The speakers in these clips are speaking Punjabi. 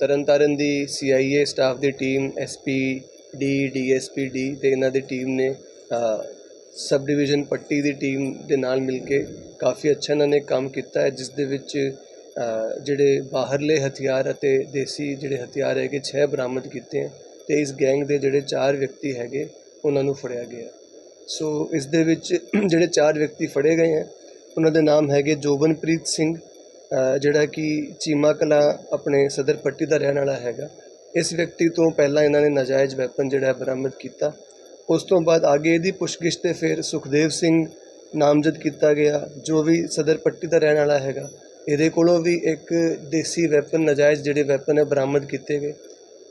ਤਰਨਤਾਰਨ ਦੀ ਸੀਆਈਏ ਸਟਾਫ ਦੀ team SP D DSP D ਤੇ ਇਹਨਾਂ ਦੀ ਟੀਮ ਨੇ ਸਬ ਡਿਵੀਜ਼ਨ ਪੱਟੀ ਦੀ ਟੀਮ ਦੇ ਨਾਲ ਮਿਲ ਕੇ ਕਾਫੀ ਅੱਛਾ ਇਹਨਾਂ ਨੇ ਕੰਮ ਕੀਤਾ ਹੈ ਜਿਸ ਦੇ ਵਿੱਚ ਜਿਹੜੇ ਬਾਹਰਲੇ ਹਥਿਆਰ ਅਤੇ ਦੇਸੀ ਜਿਹੜੇ ਹਥਿਆਰ ਹੈਗੇ 6 ਬਰਾਮਦ ਕੀਤੇ ਹੈ ਤੇ ਇਸ ਗੈਂਗ ਦੇ ਜਿਹੜੇ 4 ਵਿਅਕਤੀ ਹੈਗੇ, ਉਹਨਾਂ ਨੂੰ ਫੜਿਆ ਗਿਆ ਸੋ ਇਸ ਦੇ ਵਿੱਚ ਜਿਹੜੇ 4 ਵਿਅਕਤੀ ਫੜੇ ਗਏ ਹੈ, ਉਹਨਾਂ ਦੇ ਨਾਮ ਹੈਗੇ ਜੋਬਨਪ੍ਰੀਤ ਸਿੰਘ ਜਿਹੜਾ ਕਿ ਚੀਮਾ ਕਲਾ ਆਪਣੇ ਸਦਰ ਪੱਟੀ ਦਾ ਰਹਿਣ ਵਾਲਾ ਹੈਗਾ ਇਸ ਵਿਅਕਤੀ ਤੋਂ ਪਹਿਲਾਂ ਇਹਨਾਂ ਨੇ ਨਾਜਾਇਜ਼ ਵੈਪਨ ਜਿਹੜਾ ਬਰਾਮਦ ਕੀਤਾ। ਉਸ ਤੋਂ ਬਾਅਦ ਅੱਗੇ ਇਹਦੀ ਪੁੱਛਗਿੱਛ ਤੇ ਫਿਰ ਸੁਖਦੇਵ ਸਿੰਘ ਨਾਮਜ਼ਦ ਕੀਤਾ ਗਿਆ ਜੋ ਵੀ ਸਦਰ ਪੱਟੀ ਦਾ ਰਹਿਣ ਵਾਲਾ ਹੈਗਾ। ਇਹਦੇ ਕੋਲੋਂ ਵੀ ਇੱਕ ਦੇਸੀ ਵੈਪਨ ਨਾਜਾਇਜ਼ ਜਿਹੜੇ ਵੈਪਨ ਹੈ ਬਰਾਮਦ ਕੀਤੇ ਗਏ।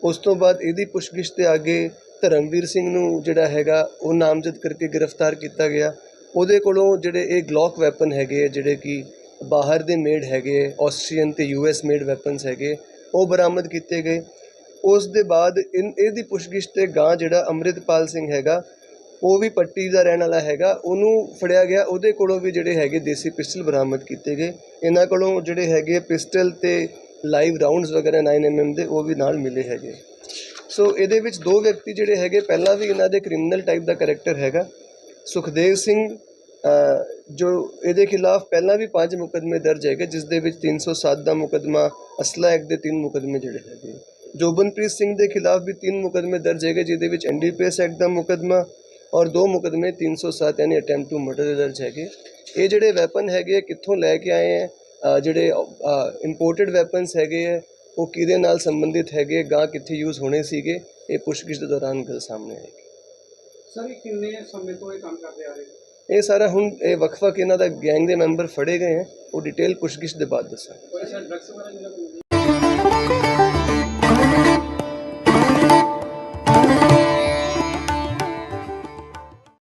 ਉਸ ਤੋਂ ਬਾਅਦ ਇਹਦੀ ਪੁੱਛਗਿੱਛ ਤੇ ਅੱਗੇ ਧਰਮਵੀਰ ਸਿੰਘ ਨੂੰ ਜਿਹੜਾ ਹੈਗਾ ਉਹ ਨਾਮਜ਼ਦ ਕਰਕੇ ਗ੍ਰਿਫਤਾਰ ਕੀਤਾ ਗਿਆ। ਉਹਦੇ ਕੋਲੋਂ ਜਿਹੜੇ ਇਹ ਗਲੌਕ ਵੈਪਨ ਹੈਗੇ ਆ, ਜਿਹੜੇ ਕਿ ਬਾਹਰ ਦੇ ਮੇਡ ਹੈਗੇ ਆਸਟਰੀਅਨ ਤੇ ਯੂਐਸ ਮੇਡ ਵੈਪਨਸ ਹੈਗੇ, ਉਹ ਬਰਾਮਦ ਕੀਤੇ ਗਏ। ਉਸ ਦੇ ਬਾਅਦ ਇਨ, ਇਹਦੀ ਪੁੱਛਗਿੱਛ ਤੇ ਗਾਂ ਜਿਹੜਾ ਅੰਮ੍ਰਿਤਪਾਲ ਸਿੰਘ ਹੈਗਾ, ਉਹ ਵੀ ਪੱਟੀ ਦਾ ਰਹਿਣ ਵਾਲਾ ਹੈਗਾ। ਉਹਨੂੰ ਫੜਿਆ ਗਿਆ, ਉਹਦੇ ਕੋਲੋਂ ਵੀ ਜਿਹੜੇ ਹੈਗੇ ਦੇਸੀ ਪਿਸਟਲ ਬਰਾਮਦ ਕੀਤੇ ਗਏ। ਇਹਨਾਂ ਕੋਲੋਂ ਜਿਹੜੇ ਹੈਗੇ ਪਿਸਟਲ ਤੇ ਲਾਈਵ ਰਾਉਂਡਸ ਵਗੈਰਾ 9mm ਦੇ, ਉਹ ਵੀ ਨਾਲ ਮਿਲੇ ਹੈਗੇ। ਸੋ ਇਹਦੇ ਵਿੱਚ ਦੋ ਵਿਅਕਤੀ ਜਿਹੜੇ ਹੈਗੇ, ਪਹਿਲਾਂ ਵੀ ਇਹਨਾਂ ਦੇ ਕ੍ਰਿਮੀਨਲ ਟਾਈਪ ਦਾ ਕੈਰੈਕਟਰ ਹੈਗਾ। ਸੁਖਦੇਵ ਸਿੰਘ ਜੋ ਇਹਦੇ ਖਿਲਾਫ ਪਹਿਲਾਂ ਵੀ ਪੰਜ ਮੁਕਦਮੇ ਦਰਜ ਹੈਗੇ, ਜਿਸ ਦੇ ਵਿੱਚ 307 ਦਾ ਮੁਕਦਮਾ ਅਸਲਾ ਐਕਟ ਦੇ ਤਿੰਨ ਮੁਕਦਮੇ ਜਿਹੜੇ ਹੈਗੇ ਜੋਬਨਪ੍ਰੀਤ ਸਿੰਘ ਦੇ ਖਿਲਾਫ ਵੀ ਤਿੰਨ ਮੁਕਦਮੇ ਦਰਜ ਹੈਗੇ, ਜਿਹਦੇ ਵਿੱਚ ਐਨਡੀਪੀਐਸ ਐਕਟ ਦਾ ਮੁਕਦਮਾ ਔਰ ਦੋ ਮੁਕਦਮੇ 307 ਯਾਨੀ ਅਟੈਂਪਟ ਟੂ ਮਰਡਰ ਦੇ ਦਰਜ ਹੈਗੇ। ਇਹ ਜਿਹੜੇ ਵੈਪਨ ਹੈਗੇ ਕਿੱਥੋਂ ਲੈ ਕੇ ਆਏ ਹੈ ਜਿਹੜੇ ਇੰਪੋਰਟਡ ਵੈਪਨਸ ਹੈਗੇ ਹੈ ਉਹ ਕਿਹਦੇ ਨਾਲ ਸੰਬੰਧਿਤ ਹੈਗੇ ਗਾਂ ਕਿੱਥੇ ਯੂਜ਼ ਹੋਣੇ ਸੀਗੇ? ਇਹ ਪੁੱਛਗਿੱਛ ਦੇ ਦੌਰਾਨ ਗੱਲ ਸਾਹਮਣੇ ਆਏਗੀ। ਸਰ, ਇਹ ਕਿੰਨੇ ਸਮੇਂ ਤੋਂ ਇਹ ਕੰਮ ਕਰਦੇ ਆ ਰਹੇ? ਇਹ ਸਾਰਾ ਹੁਣ ਇਹ ਵੱਖ-ਵੱਖ ਇਹਨਾਂ ਦਾ ਗੈਂਗ ਦੇ ਮੈਂਬਰ ਫੜੇ ਗਏ ਹਨ ਉਹ ਡਿਟੇਲ ਪੁੱਛਗਿੱਛ ਦੇ ਬਾਅਦ ਦੱਸਾਂ